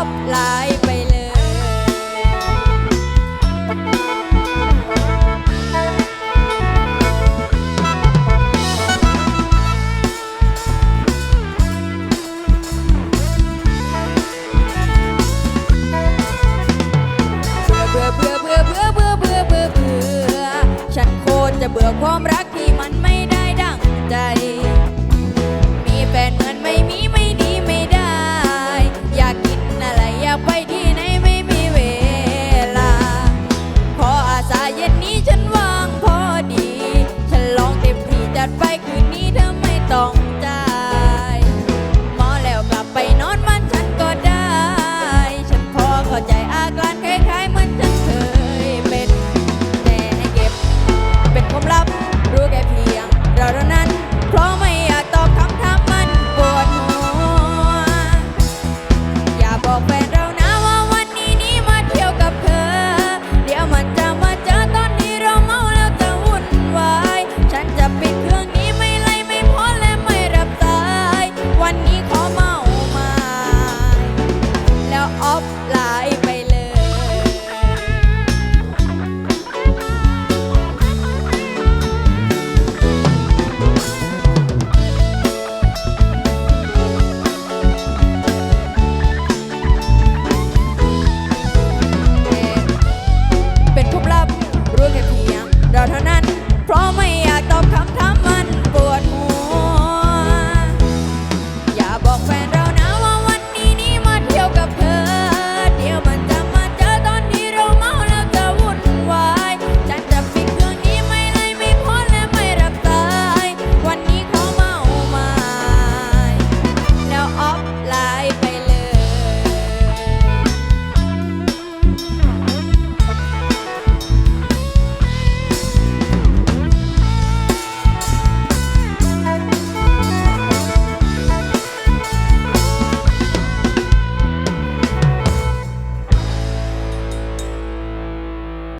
อบลายเบื่อเบื่อเบื่อเบื่อเบื่อเบื่อเบื่อเบื่อฉันโคตรจะเบื่อความ